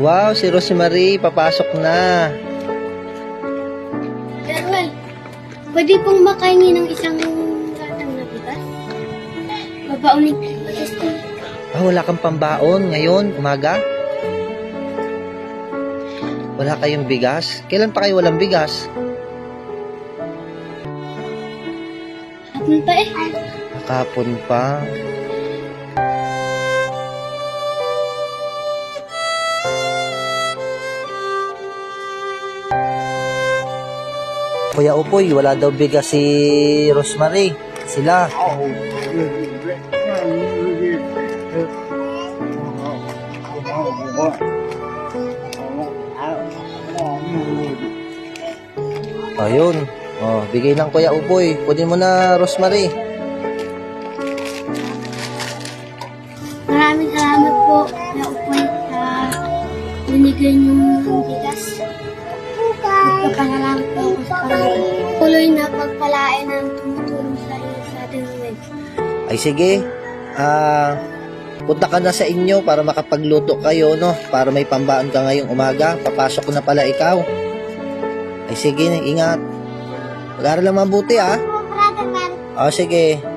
Wow, si Rosemary, papasok na. Gerwel, pwede pong makahingi ng isang gatang na bigas? Babaunin ko Ah, wala kang pambaon ngayon, umaga? Wala kayong bigas? Kailan pa kayo walang bigas? Hapon pa eh. Nakapon pa. Kuya Upoy, wala daw bigas si Rosemary. Sila. Ayun. Oh, bigay ng Kuya Upoy. Kunin mo na, Rosemary. Maraming salamat po na upoy sa binigay niyong bigas. Nagpapangalamat po ako sa Panginoon. Tuloy na pagpalain ng tumutulong sa iyo sa ating. Ay sige. Ah, punta ka na sa inyo para makapagluto kayo, no? Para may pambaan ka ngayong umaga. Papasok na pala ikaw. Ay sige, ingat. Mag-aaral lang mabuti, ah. Brother man. O sige.